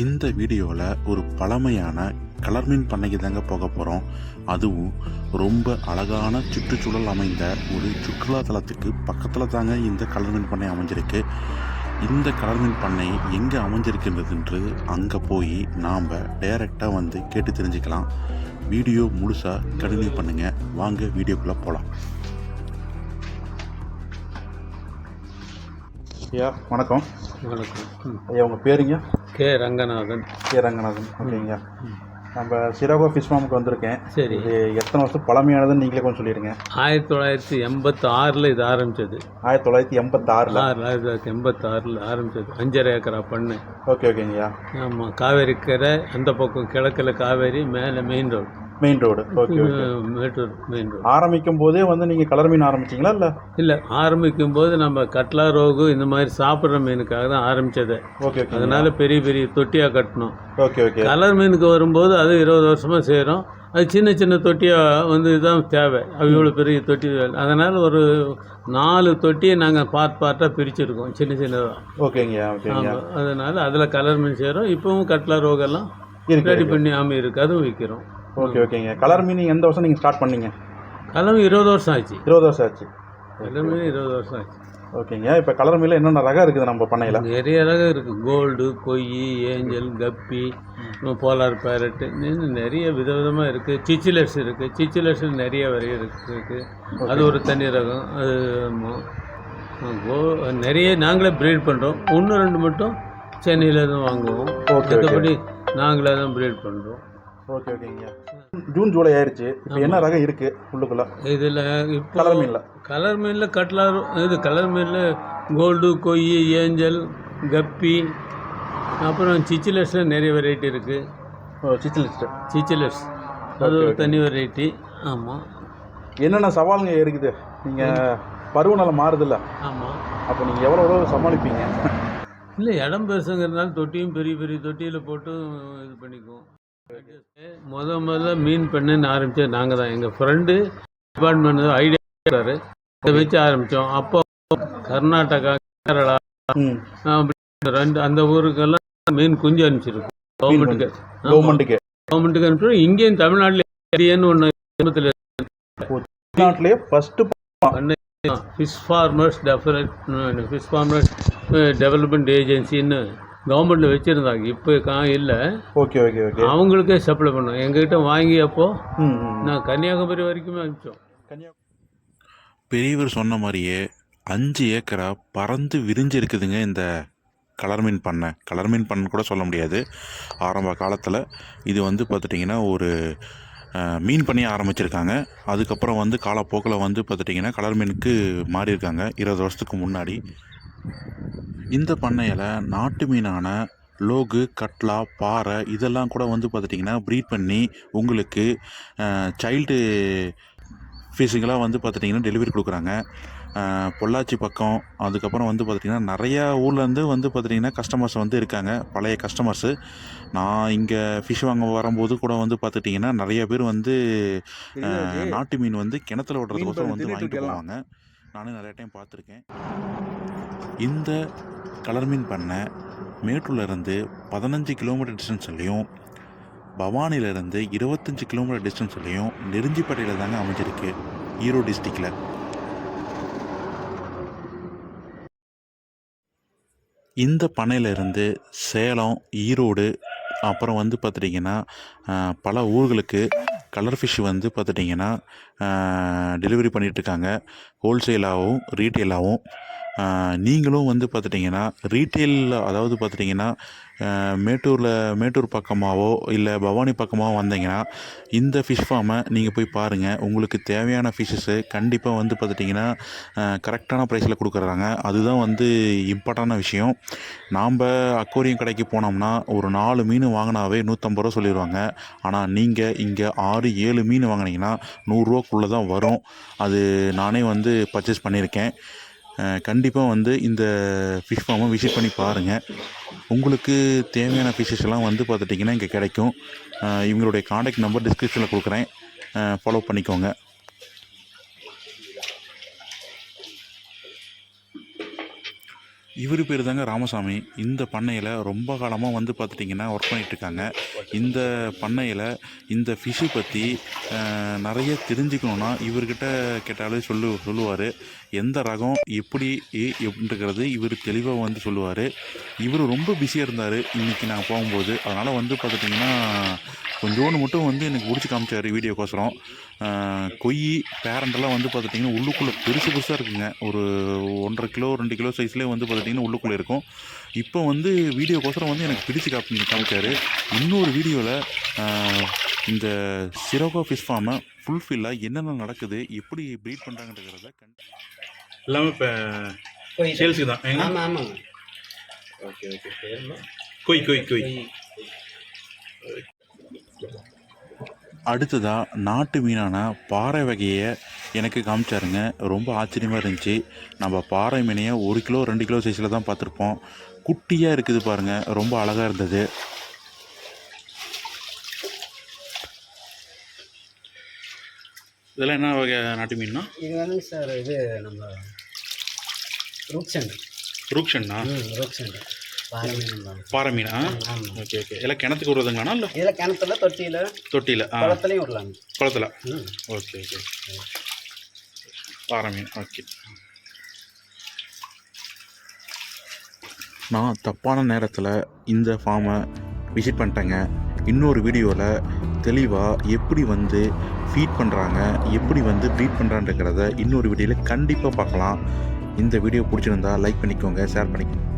இந்த வீடியோவில் ஒரு பழமையான கலர் மீன் பண்ணைக்கு தாங்க போக போகிறோம் அதுவும் ரொம்ப அழகான சுற்றுச்சூழல் அமைந்த ஒரு சுற்றுலா தலத்துக்கு பக்கத்தில் தாங்க இந்த கலர் மீன் பண்ணை அமைஞ்சிருக்கு. இந்த கலர் மீன் பண்ணை எங்கே அமைஞ்சிருக்கின்றதுன்று அங்கே போய் நாம் டைரெக்டாக வந்து கேட்டு தெரிஞ்சுக்கலாம். வீடியோ முழுசாக கண்டினியூ பண்ணுங்கள் வாங்க வீடியோக்குள்ளே போகலாம் ஐயா வணக்கம். வணக்கம். ஐயா உங்கள் பேருங்க? கே ரங்கநாதன். கே ரங்கநாதன் ஓகேங்க. நம்ம சிராகோ ஃபிஷ் ஃபார்முக்கு வந்திருக்கேன். சரி. இது எத்தனை வருஷம் பழமையானதுன்னு நீங்களே கொஞ்சம் சொல்லிடுங்க. ஆயிரத்தி தொள்ளாயிரத்தி எண்பத்தி ஆறில் இது ஆரம்பிச்சது. ஆயிரத்தி தொள்ளாயிரத்தி எண்பத்தாறில்? ஆறு ஆயிரத்தி தொள்ளாயிரத்தி எண்பத்தி ஆறில் ஆரம்பிச்சது. அஞ்சரை ஏக்கரா பண்ணு. ஓகே ஓகேங்கய்யா. ஆமாம் காவேரி கரை அந்த பக்கம் கிழக்கில் காவேரி மேலே main road main road okay okay Mettur main road ஆரம்பிக்கும் போதே வந்து நீங்கள் கலர் மீன் ஆரம்பிச்சிங்களா இல்லை? இல்லை ஆரம்பிக்கும் போது நம்ம கட்லா ரோகு இந்த மாதிரி சாப்பிட்ற மீனுக்காக தான் ஆரம்பிச்சது. ஓகே ஓகே அதனால பெரிய பெரிய தொட்டியாக கட்டணும். ஓகே ஓகே கலர் மீனுக்கு வரும்போது அது இருபது வருஷமாக செய்கிறோம் அது சின்ன சின்ன தொட்டியாக வந்து இதுதான் தேவை. அவ்வளோ பெரிய தொட்டி. அதனால் ஒரு நாலு தொட்டியை நாங்கள் பார்ட் பார்ட்டாக பிரிச்சிருக்கோம் சின்ன சின்னதாக ஓகேங்கய்யா ஆமாம் அதனால் அதில் கலர் மீன் செய்கிறோம் இப்போவும் கட்லா ரோகெல்லாம் ரெடி பண்ணி ஆமாம் இருக்குது அதுவும் விற்கிறோம் ஓகே ஓகேங்க. கலர் மீன் எந்த வருஷம் நீங்கள் ஸ்டார்ட் பண்ணீங்க? கலர் இருபது வருஷம் ஆச்சு இருபது வருஷம் ஆச்சு. கலர் மீன் இருபது வருஷம் ஆச்சு ஓகேங்க. இப்போ கலர் மீனில் என்னென்ன ரகம் இருக்குது நம்ம பண்ணையில்? நிறைய ரகம் இருக்குது gold koi angel guppy polar parrot இன்னும் நிறைய விதவிதமாக இருக்குது சிச்சிலர்ஸ் இருக்குது சிச்சிலர்ஸ் நிறைய வரையும் இருக்குது அது ஒரு தனி ரகம். அது. கோ நிறைய நாங்களே ப்ரீட் பண்ணுறோம் ஒன்று ரெண்டு மட்டும் சென்னையில் தான் வாங்குவோம். மற்றபடி நாங்களே தான் ப்ரீட் பண்ணுறோம் ஓகே ஓகேங்க ஜூன் ஜூலை ஆயிருச்சு. இப்போ என்ன ரகம் இருக்குது உள்ளுக்குள்ள? இதில் கலர் மீனில். கலர் மீனில் கட்லார் இது கலர் மீனில் கோல்டு கொய்யி ஏஞ்சல் கப்பி அப்புறம் சிச்சிலர்ஸில் நிறைய வெரைட்டி இருக்குது ஓ சிச்சில் லிஸ்ட்டு சிச்சிலர்ஸ் அது ஒரு தனி வெரைட்டி ஆமாம் என்னென்ன சவாலுங்க இருக்குது? நீங்கள் பருவநிலை மாறுதில்ல. ஆமாம் அப்போ நீங்கள் எவ்வளோ எவ்வளோ சமாளிப்பீங்க? இல்லை இடம் பெருசுங்கிறதுனால தொட்டியும் பெரிய பெரிய தொட்டியில் போட்டு இது பண்ணிக்குவோம். முத முதல்ல மீன் பண்ணுன்னு ஆரம்பித்தது நாங்கள் தான். எங்கள் ஃப்ரெண்டு டிபார்ட்மெண்ட் ஐடியா இதை வச்சு ஆரம்பித்தோம் அப்போ கர்நாடகா கேரளா ரெண்டு அந்த ஊருக்கெல்லாம் மீன் குஞ்சு அனுப்பிச்சிருக்கோம். கவர்மெண்ட்டுக்கு கவர்மெண்ட்டுக்கு கவர்மெண்ட்டுக்கு அனுப்பிச்சிருக்கோம். இங்கேயும் தமிழ்நாட்டில் ஒன்று தமிழ்நாட்டிலேயே first fish farmers develop fish farmers development ஏஜென்சின்னு கவர்மெண்ட்டில் வச்சுருந்தாங்க. இப்போ கா இல்லை. Okay okay okay. அவங்களுக்கே சப்ளை பண்ணோம். எங்ககிட்ட வாங்கி அப்போ ம் ம். நான் கன்னியாகுமரி வரைக்குமே அனுப்பிச்சோம். பெரியவர் சொன்ன மாதிரியே அஞ்சு ஏக்கரா பறந்து விரிஞ்சு இருக்குதுங்க இந்த கலர் மீன் பண்ணை. கலர் மீன் பண்ணை கூட சொல்ல முடியாது. ஆரம்ப காலத்தில் இது வந்து பார்த்துட்டிங்கன்னா ஒரு மீன் பண்ணையை ஆரம்பிச்சிருக்காங்க. அதுக்கப்புறம் வந்து காலப்போக்கில் வந்து பார்த்துட்டிங்கன்னா கலர் மீனுக்கு மாறி இருக்காங்க இருபது வருஷத்துக்கு முன்னாடி. இந்த பண்ணையில் நாட்டு மீனான லோகு கட்லா பாறை இதெல்லாம் கூட வந்து பார்த்துட்டிங்கன்னா ப்ரீட் பண்ணி உங்களுக்கு சைல்டு ஃபிஷுங்கெல்லாம் வந்து பார்த்துட்டிங்கன்னா டெலிவரி கொடுக்குறாங்க. பொள்ளாச்சி பக்கம் அதுக்கப்புறம் வந்து பார்த்திங்கன்னா நிறையா ஊர்லேருந்து வந்து பார்த்திங்கன்னா கஸ்டமர்ஸ் வந்து இருக்காங்க. பழைய கஸ்டமர்ஸு நான் இங்கே ஃபிஷ் வாங்க வரும்போது கூட வந்து பார்த்துட்டிங்கன்னா நிறைய பேர் வந்து நாட்டு மீன் வந்து கிணத்துல விடுறதுக்கோசரம் வந்து வாங்கிட்டு போவாங்க. நானும் நிறைய டைம் பார்த்துருக்கேன். இந்த கலர் மீன் பண்ண மேட்டூர்லேருந்து பதினஞ்சு கிலோமீட்டர் டிஸ்டன்ஸ்லையும் பவானிலேருந்து இருபத்தஞ்சி கிலோமீட்டர் டிஸ்டன்ஸ்லையும் நெருஞ்சிப்பட்டையில் தாங்க அமைஞ்சிருக்கு ஈரோடு டிஸ்ட்ரிக்டில் இந்த பண்ணையிலேருந்து சேலம் ஈரோடு அப்புறம் வந்து பார்த்துட்டிங்கன்னா பல ஊர்களுக்கு கலர் ஃபிஷ் வந்து பார்த்துட்டிங்கன்னா டெலிவரி பண்ணிகிட்ருக்காங்க ஹோல்சேலாகவும் ரீட்டெயிலாகவும். நீங்களும் வந்து பார்த்துட்டிங்கன்னா ரீட்டெயில் அதாவது பார்த்துட்டிங்கன்னா மேட்டூரில் மேட்டூர் பக்கமாகவோ இல்லை பவானி பக்கமாகவோ வந்தீங்கன்னா இந்த ஃபிஷ் ஃபார்மை நீங்கள் போய் பாருங்கள் உங்களுக்கு தேவையான ஃபிஷ்ஷஸ்ஸு கண்டிப்பாக வந்து பார்த்துட்டிங்கன்னா கரெக்டான ப்ரைஸில் கொடுக்குறாங்க. அதுதான் வந்து இம்பார்ட்டண்டான விஷயம். நாம் அக்கோரியம் கடைக்கு போனோம்னா ஒரு நாலு மீன் வாங்கினாவே நூற்றம்பது ரூபா சொல்லிடுவாங்க ஆனால் நீங்கள் இங்கே ஆறு ஏழு மீன் வாங்கினீங்கன்னா நூறுரூவாக்குள்ளே தான் வரும். அது நானே வந்து பர்ச்சேஸ் பண்ணியிருக்கேன் கண்டிப்பாக வந்து இந்த ஃபிஷ் ஃபார்மை விசிட் பண்ணி பாருங்கள் உங்களுக்கு தேவையான ஃபிஷ்ஷஸ் எல்லாம் வந்து பார்த்துட்டிங்கன்னா இங்கே கிடைக்கும். இவங்களுடைய காண்டாக்ட் நம்பர் டிஸ்கிரிப்ஷனில் கொடுக்குறேன். ஃபாலோ பண்ணிக்கோங்க. இவர் பேர் தாங்க ராமசாமி. இந்த பண்ணையில் ரொம்ப காலமாக வந்து பார்த்துட்டிங்கன்னா ஒர்க் பண்ணிகிட்ருக்காங்க இருக்காங்க இந்த பண்ணையில் இந்த ஃபிஷ்ஷு பற்றி நிறைய தெரிஞ்சுக்கணுன்னா இவர்கிட்ட கேட்டாலே சொல்லு சொல்லுவார். எந்த ரகம் எப்படி ஏ- எப்படின்றது இவர் தெளிவாக வந்து சொல்லுவார். இவர் ரொம்ப பிஸியாக இருந்தார். இன்றைக்கி நான் போகும்போது. அதனால் வந்து பார்த்துட்டிங்கன்னா கொஞ்சோண்டு மட்டும் வந்து எனக்கு பிடிச்சி காமிச்சார் வீடியோக்கோசரம். கொய் பேரண்டெல்லாம் வந்து பார்த்துட்டிங்கன்னா உள்ளுக்குள்ளே பெருசு பெருசாக இருக்குங்க. ஒரு ஒன்றரை கிலோ ரெண்டு கிலோ சைஸ்லேயே வந்து பார்த்துட்டிங்கன்னா உள்ளுக்குள்ளே இருக்கும். இப்போ வந்து வீடியோக்கோசரம் வந்து எனக்கு பிடிச்சி காமி காமிச்சார். இன்னொரு வீடியோவில் இந்த சிரோகா ஃபிஷ் ஃபார்மை ஃபுல்ஃபில்லாக என்னென்ன நடக்குது எப்படி ப்ரீட் பண்ணுறாங்கன்றத எல்லாமே இப்போ சேல்ஸுக்கு தான். ஆமாம் ஆமாங்க. Okay okay. Koi. Koi koi. அடுத்ததாக நாட்டு மீனான பாறை வகையை எனக்கு காமிச்சாருங்க. ரொம்ப ஆச்சரியமாக இருந்துச்சு. நம்ம பாறை மீனையை ஒரு கிலோ ரெண்டு கிலோ சைஸில் தான் பார்த்துருப்போம். குட்டியாக இருக்குது பாருங்கள் ரொம்ப அழகாக இருந்தது. இதெல்லாம் என்ன வகை நாட்டு மீன்னா? இது வந்து சார் இது நம்ம ரூப் சென்டர் ரூக்ஷன்னா ம் ரூப் சென்டர் பாறை மீன் ஓகே ஓகே. எல்லாம் கிணத்துக்கு விடுறதுங்களாண்ணா இல்லை? இதில் கிணத்துல தொட்டியில் தொட்டியில் ஆ. குளத்துலையும் விடலாங்க குளத்தில்? ம். Okay okay. பாறை மீன் ஓகே. நான் தப்பான நேரத்தில் இந்த ஃபார்மை விசிட் பண்ணிட்டேங்க. இன்னொரு வீடியோவில் தெளிவாக எப்படி வந்து ஃபீட் பண்ணுறாங்க எப்படி வந்து ப்ரீட் பண்ணுறான்றக்கிறத இன்னொரு வீடியோவில் கண்டிப்பாக பார்க்கலாம். இந்த வீடியோ பிடிச்சிருந்தா லைக் பண்ணிக்கோங்க ஷேர் பண்ணிக்கோங்க.